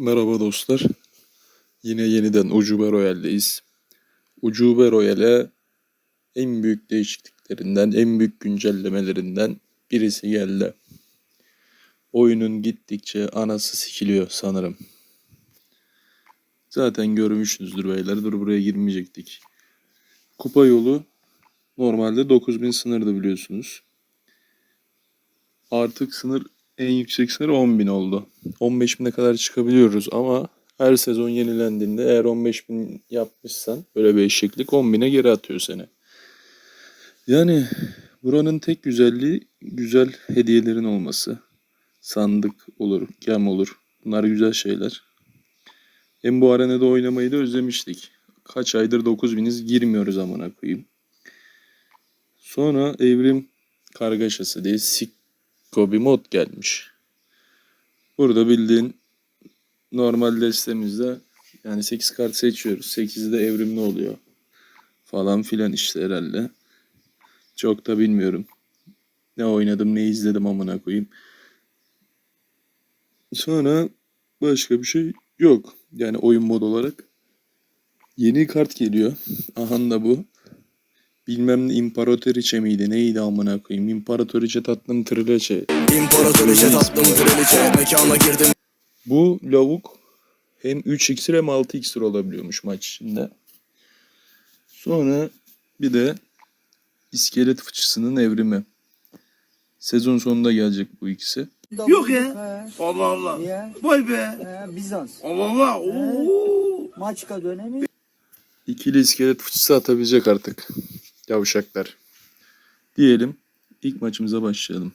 Merhaba dostlar. Yine yeniden Ucube Royale'deyiz. Ucube Royale en büyük değişikliklerinden, en büyük güncellemelerinden birisi geldi. Oyunun gittikçe anası sikiliyor sanırım. Zaten görmüşsünüzdür beyler. Dur buraya girmeyecektik. Kupa yolu normalde 9000 sınırdı biliyorsunuz. Artık sınır en yüksek sınır 10.000 oldu. 15.000'e kadar çıkabiliyoruz ama her sezon yenilendiğinde eğer 15.000 yapmışsan böyle bir eşeklik 10.000'e geri atıyor seni. Yani buranın tek güzelliği güzel hediyelerin olması. Sandık olur, gem olur. Bunlar güzel şeyler. Hem bu arenada oynamayı da özlemiştik. Kaç aydır 9000'iz girmiyoruz amına koyayım. Sonra evrim kargaşası diye sik Kobi mod gelmiş. Burada bildiğin normal destemizde yani 8 kart seçiyoruz. 8'i de evrimli oluyor. Falan filan işte herhalde. Çok da bilmiyorum. Ne oynadım ne izledim amına koyayım. Sonra başka bir şey yok. Yani oyun mod olarak. Yeni kart geliyor. Aha da bu. Bilmem ne İmparatoriçe miydi neydi amına koyayım. İmparatoriçe tatlım trileçe. İmparatoriçe tatlım kraliçe Mekana girdim Bu lavuk hem 3 iksir hem 6 iksir olabiliyormuş maç içinde. Sonra bir de iskelet fıçısının evrimi. Sezon sonunda gelecek bu ikisi. Yok ya. Allah Allah. ya, Vay be. he, Bizans. Allah Allah. Oo. Maçka dönemi İkili iskelet fıçısı atabilecek artık. Yavşaklar. Diyelim ilk maçımıza başlayalım.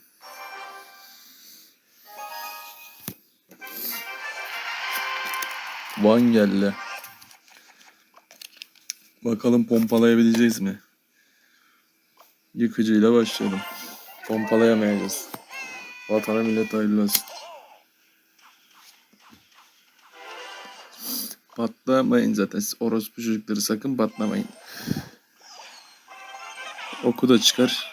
Van geldi. Bakalım pompalayabileceğiz mi? Yıkıcıyla başlayalım. Pompalayamayacağız. Vatana millet hayırlı olsun. Patlamayın zaten. Siz orospu çocukları sakın patlamayın. Oku da çıkar.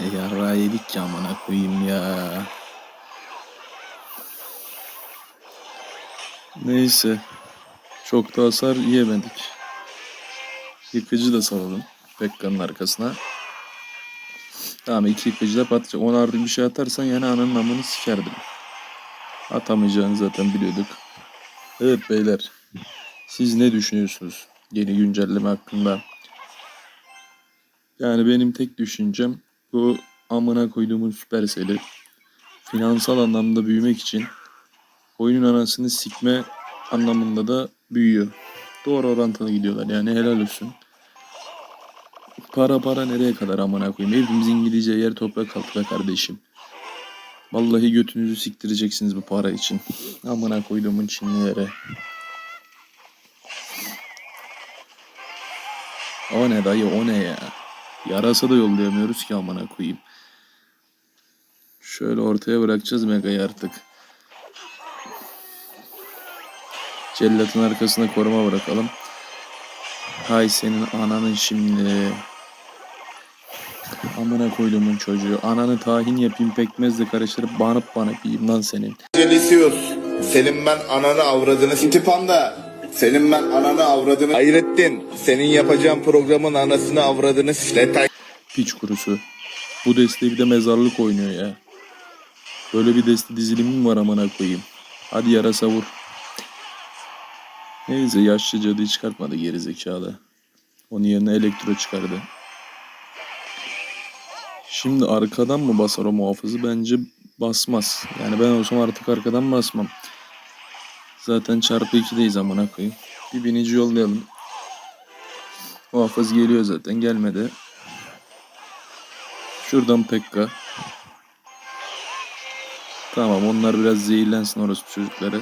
E yarrağı yedik ya amına koyayım ya. Neyse. Çok da hasar yiyemedik. Yıkıcı da salalım. Pekka'nın arkasına. Tamam iki yıkıcı da patlayacak. Ona artık bir şey atarsan yani ananın amını sikerdim. Atamayacağını zaten biliyorduk. Evet beyler. Siz ne düşünüyorsunuz yeni güncelleme hakkında? Yani benim tek düşüncem bu amına koyduğumun Supercell'i finansal anlamda büyümek için oyunun anasını sikme anlamında da büyüyor. Doğru orantılı gidiyorlar yani helal olsun. Para para nereye kadar amına koyayım? Hepimiz İngilizce yer toprak altı kardeşim. Vallahi götünüzü siktireceksiniz bu para için. Amına koyduğumun Çinlilere. O ne dayı o ne ya? Yarasa da yollayamıyoruz ki amına koyayım. Şöyle ortaya bırakacağız Mega'yı artık. Cellatın arkasına koruma bırakalım. Hay senin ananın şimdi. Amına koyduğumun çocuğu. Ananı tahin yapayım pekmezle karıştırıp banıp banıp yiyeyim lan senin. Celisius. Senin ben ananı avradını Stipanda. Senin ben ananı avradını Hayrettin. Senin yapacağın programın anasını avradını Letay. Piç kurusu. Bu desteği bir de mezarlık oynuyor ya. Böyle bir deste dizilimi mi var amına koyayım? Hadi yarasa vur. Neyse yaşlı cadıyı çıkartmadı geri zekalı. Onun yerine elektro çıkardı. Şimdi arkadan mı basar o muhafızı? Bence basmaz. Yani ben olsam artık arkadan basmam. Zaten çarpı 2'deyiz amına koyayım. Bir binici yollayalım. Muhafız geliyor zaten gelmedi. Şuradan Pekka. Tamam onlar biraz zehirlensin orospu çocukları.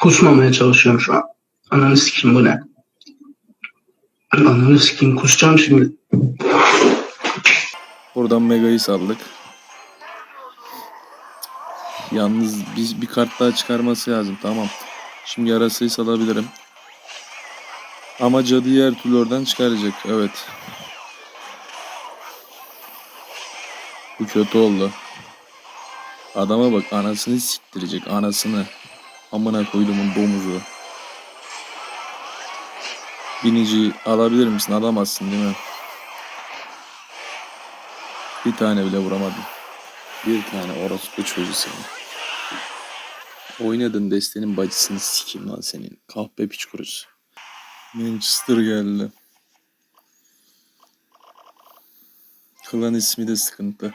Kusmamaya çalışıyorum şu an. Ananı sikeyim bu ne? Ananı sikeyim kusacağım şimdi. Buradan Mega'yı saldık. Yalnız bir, bir kart daha çıkarması lazım tamam. Şimdi yarasayı salabilirim. Ama cadıyı her türlü oradan çıkaracak. Evet. Bu kötü oldu. Adama bak anasını siktirecek anasını. Amına koyduğumun domuzu. Binici alabilir misin? Alamazsın değil mi? Bir tane bile vuramadım. Bir tane orospu çocuğu seni. Oynadın destenin bacısını sikeyim lan senin. Kahpe piç kurusu. Manchester geldi. Klan ismi de sıkıntı.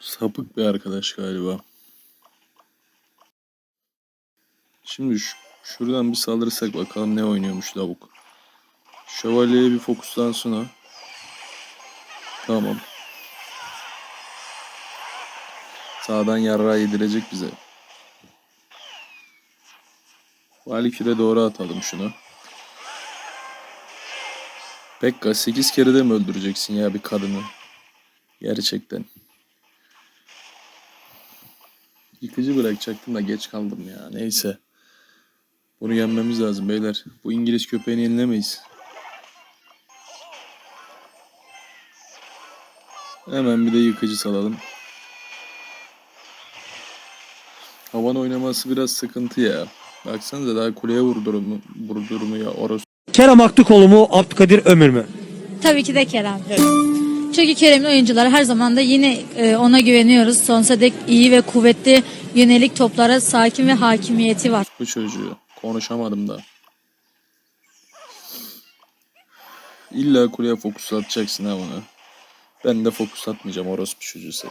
Sapık bir arkadaş galiba. Şimdi şu- şuradan bir saldırırsak bakalım ne oynuyormuş lavuk. Şövalyeye bir fokuslansın ha. Tamam. Sağdan yarrağı yedirecek bize. Valkür'e doğru atalım şunu. Pekka 8 kere de mi öldüreceksin ya bir kadını? Gerçekten. Yıkıcı bırakacaktım da geç kaldım ya. Neyse. Bunu yenmemiz lazım beyler. Bu İngiliz köpeğini yenilemeyiz. Hemen bir de yıkıcı salalım. Havan oynaması biraz sıkıntı ya. Baksanıza daha kuleye vurdurumu, vurdurmuyor. Orası Kerem Aktürkoğlu mu, Abdülkadir Ömür mü? Tabii ki de Kerem. Çünkü Kerem'in oyuncuları her zaman da yine e, ona güveniyoruz. Sonsuza dek iyi ve kuvvetli yönelik toplara sakin ve hakimiyeti var. bu çocuğu. Konuşamadım da. İlla kuleye fokus atacaksın ha bunu. Ben de fokus atmayacağım orospu çocuğu seni.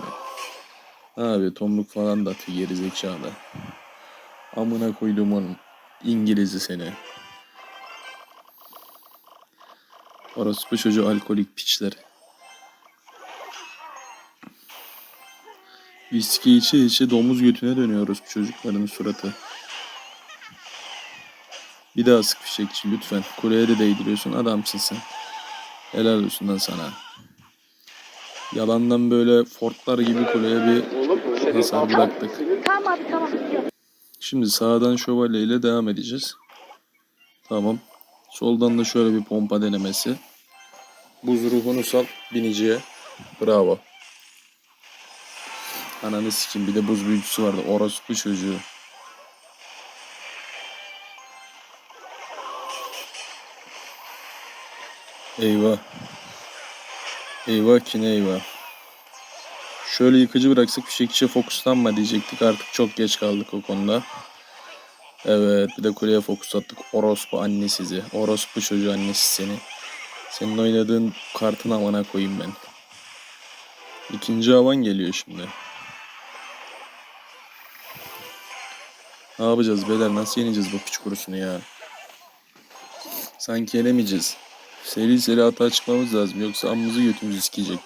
Abi tomruk falan da atıyor geri zekalı. Amına koydum onun. İngiliz'i seni. Orospu çocuğu alkolik piçler. Viski içe içe domuz götüne dönüyoruz çocukların suratı. Bir daha sık fişekçi lütfen. Kuleye de değdiriyorsun adamsın sen. Helal olsun lan sana. Yalandan böyle fortlar gibi kuleye bir hasar bıraktık. Şimdi sağdan şövalye ile devam edeceğiz. Tamam. Soldan da şöyle bir pompa denemesi. Buz ruhunu sal biniciye. Bravo. Ananı sikim bir de buz büyücüsü vardı. Orospu çocuğu. Eyvah. Eyvah ki ne eyvah. Şöyle yıkıcı bıraksak fişekçiye fokuslanma diyecektik. Artık çok geç kaldık o konuda. Evet bir de kuleye fokus attık. Orospu anne sizi. Orospu çocuğu annesi seni. Senin oynadığın kartın amana koyayım ben. İkinci havan geliyor şimdi. Ne yapacağız beyler? Nasıl yeneceğiz bu piç kurusunu ya? Sanki yenemeyeceğiz. Seri seri hata çıkmamız lazım. Yoksa amımızı götümüzü sikecek.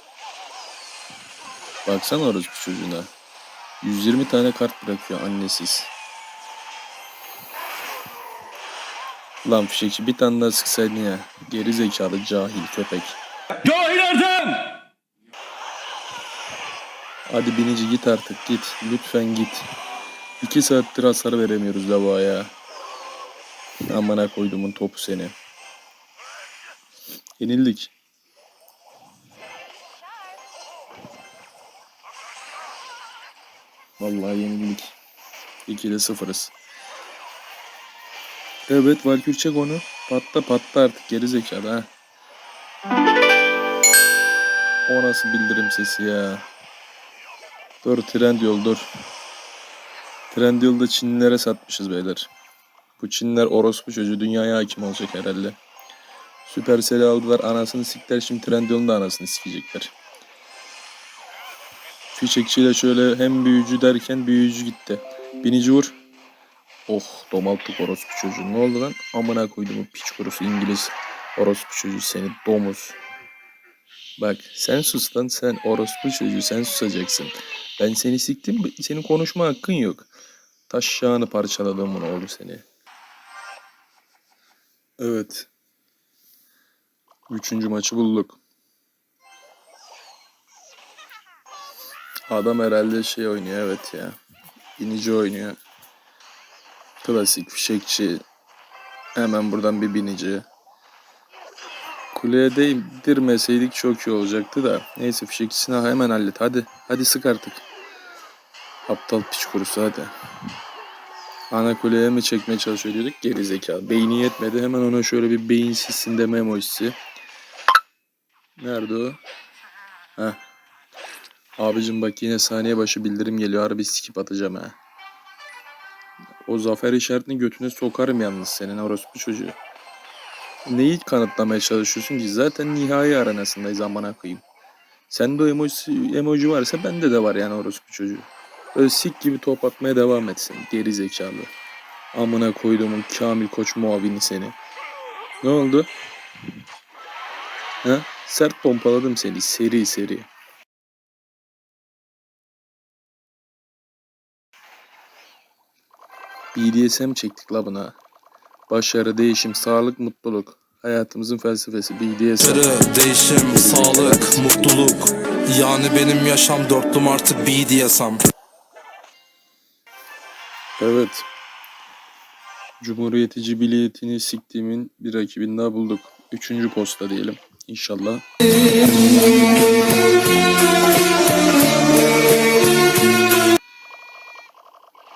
Baksana orospu çocuğuna. 120 tane kart bırakıyor annesiz. Lan fişekçi bir tane daha sıksaydın ya. Geri zekalı cahil köpek. Cahil Ertem! Hadi binici git artık git. Lütfen git. İki saattir hasar veremiyoruz lavuğa ya. Amına koydumun topu seni. Yenildik. Vallahi yenildik. 2'de sıfırız. Evet Valkür çek onu. Patla patla artık geri zekalı ha. O nasıl bildirim sesi ya. Dur Trendyol dur. Trendyol'da Çinlilere satmışız beyler. Bu Çinler orospu çocuğu dünyaya hakim olacak herhalde. Supercell'i aldılar anasını sikler şimdi Trendyol'un da anasını sikecekler. Fişekçiyle şöyle hem büyücü derken büyücü gitti. Binici vur. Oh domalttık orospu çocuğu. Ne oldu lan? Amına koydum o piç kurusu İngiliz. Orospu çocuğu seni domuz. Bak sen sus lan sen orospu çocuğu sen susacaksın. Ben seni siktim senin konuşma hakkın yok. Taşşağını parçaladım bunu oğlu seni. Evet. Üçüncü maçı bulduk. Adam herhalde şey oynuyor evet ya. Binici oynuyor. Klasik fişekçi. Hemen buradan bir binici. Kuleye değdirmeseydik çok iyi olacaktı da. Neyse fişekçisini hemen hallet. Hadi. Hadi sık artık. Aptal piç kurusu hadi. Ana kuleye mi çekmeye çalışıyor diyorduk. Geri zekalı. Beyni yetmedi. Hemen ona şöyle bir beyinsizsin deme emojisi. Nerede o? Heh. Abicim bak yine saniye başı bildirim geliyor. Harbi skip atacağım ha. O zafer işaretini götüne sokarım yalnız senin orospu çocuğu. Neyi kanıtlamaya çalışıyorsun ki? Zaten nihai aranasındayız amına koyayım. Sende o emoji, emoji varsa bende de var yani orospu çocuğu. Böyle sik gibi top atmaya devam etsin. Geri zekalı. Amına koyduğumun Kamil Koç muavini seni. Ne oldu? Ha? Sert pompaladım seni seri seri. BDSM çektik la buna. Başarı, değişim, sağlık, mutluluk. Hayatımızın felsefesi BDSM. Başarı, değişim, sağlık, mutluluk Yani benim yaşam dörtlüm artı B diyesem Evet. Cumhuriyeti cibiliyetini siktiğimin bir rakibini daha bulduk. Üçüncü posta diyelim. İnşallah.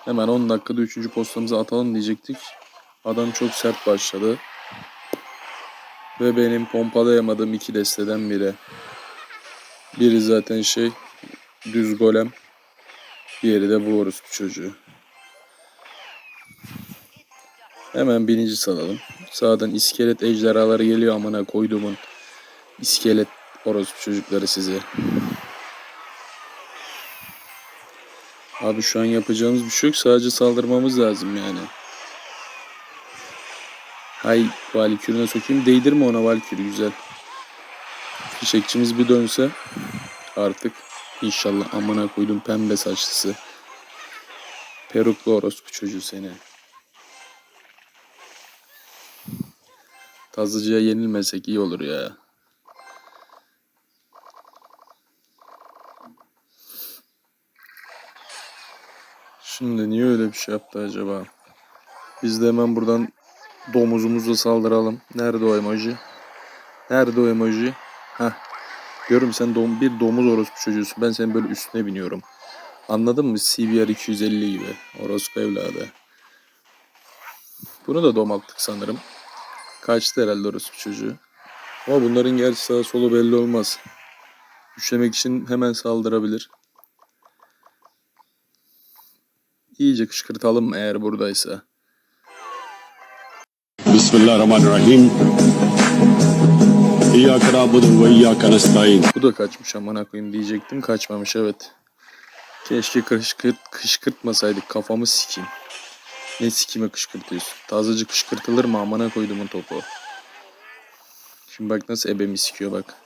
Hemen 10 dakikada üçüncü postamızı atalım diyecektik. Adam çok sert başladı. Ve benim pompalayamadığım iki desteden biri. Biri zaten şey düz golem. Diğeri de bu orospu çocuğu. Hemen birinci salalım. Sağdan iskelet ejderhaları geliyor amına koyduğumun. iskelet orospu çocukları size. Abi şu an yapacağımız bir şey yok. Sadece saldırmamız lazım yani. Hay Valkürü'ne sokayım. Değdirme ona Valkürü güzel. Fişekçimiz bir dönse artık inşallah amına koydum pembe saçlısı. Peruklu orospu çocuğu seni. Tazıcıya yenilmesek iyi olur ya. Şimdi niye öyle bir şey yaptı acaba? Biz de hemen buradan domuzumuzla saldıralım. Nerede o emoji? Nerede o emoji? Heh. Diyorum sen dom bir domuz orospu çocuğusun. Ben senin böyle üstüne biniyorum. Anladın mı? CBR 250 gibi. Orospu evladı. Bunu da domalttık sanırım. Kaçtı herhalde orospu çocuğu. Ama bunların gerçi sağa solu belli olmaz. Üçlemek için hemen saldırabilir. İyice kışkırtalım eğer buradaysa. Bismillahirrahmanirrahim. İyyâke na'budu ve iyyâke nestaîn. Bu da kaçmış amına koyayım diyecektim. Kaçmamış evet. Keşke kışkırt, kışkırtmasaydık kafamı sikeyim. Ne sikime kışkırtıyorsun? Tazecik kışkırtılır mı amına koyduğumun topu. Şimdi bak nasıl ebemi sikiyor bak.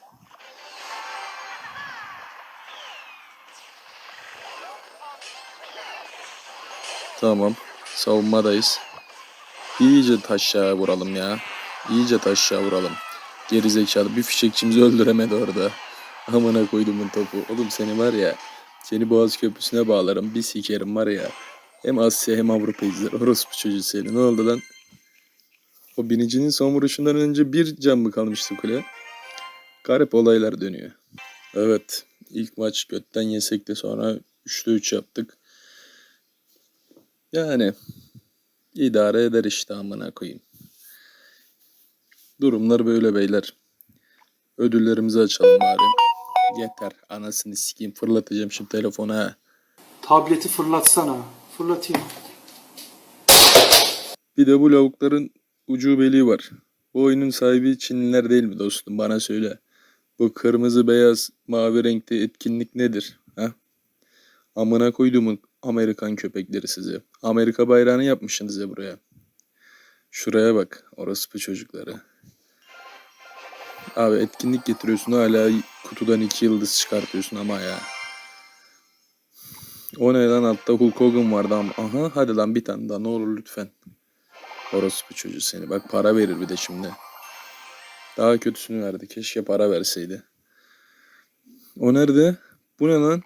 Tamam. Savunmadayız. İyice taşağa vuralım ya. İyice taşağa vuralım. Geri zekalı bir fişekçimizi öldüremedi orada. Amına koydumun topu. Oğlum seni var ya. Seni Boğaz Köprüsü'ne bağlarım. Bir sikerim var ya. Hem Asya hem Avrupa izler. Orospu çocuğu seni. Ne oldu lan? O binicinin son vuruşundan önce bir can mı kalmıştı kule? Garip olaylar dönüyor. Evet. ilk maç götten yesek de sonra 3'te 3 yaptık. Yani idare eder işte amına koyayım. Durumlar böyle beyler. Ödüllerimizi açalım bari. Yeter. Anasını sikeyim. Fırlatacağım şimdi telefona. Tableti fırlatsana. Fırlatayım. Bir de bu lavukların ucubeliği var. Bu oyunun sahibi Çinliler değil mi dostum? Bana söyle. Bu kırmızı, beyaz, mavi renkte etkinlik nedir? Ha? Amına koyduğumun Amerikan köpekleri size. Amerika bayrağını yapmışsınız ya buraya. Şuraya bak. Orospu çocukları. Abi etkinlik getiriyorsun hala kutudan iki yıldız çıkartıyorsun ama ya. O ne lan altta Hulk Hogan vardı ama. Aha hadi lan bir tane daha ne olur lütfen. Orospu çocuğu seni. Bak para verir bir de şimdi. Daha kötüsünü verdi. Keşke para verseydi. O nerede? Bu ne lan?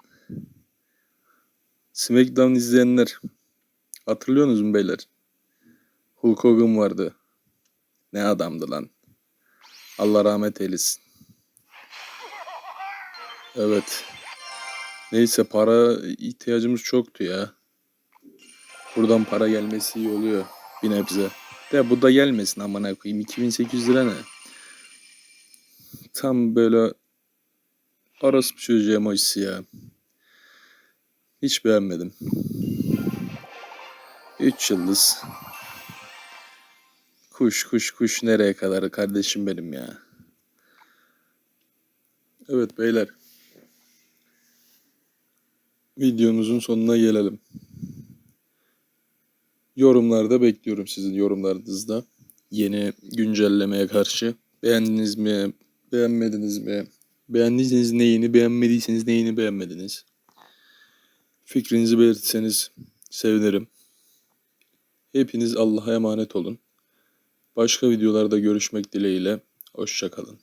Smackdown izleyenler. Hatırlıyorsunuz mu beyler? Hulk Hogan vardı. Ne adamdı lan. Allah rahmet eylesin. Evet. Neyse para ihtiyacımız çoktu ya. Buradan para gelmesi iyi oluyor bir nebze. De bu da gelmesin amına koyayım. 2800 lira ne? Tam böyle orospu çocuğu emojisi ya. Hiç beğenmedim. 3 yıldız. Kuş kuş kuş nereye kadar kardeşim benim ya. Evet beyler. Videomuzun sonuna gelelim. Yorumlarda bekliyorum sizin yorumlarınızda. Yeni güncellemeye karşı. Beğendiniz mi? Beğenmediniz mi? Beğendiyseniz neyini, beğenmediyseniz neyini beğenmediniz? Fikrinizi belirtseniz sevinirim. Hepiniz Allah'a emanet olun. Başka videolarda görüşmek dileğiyle. Hoşçakalın.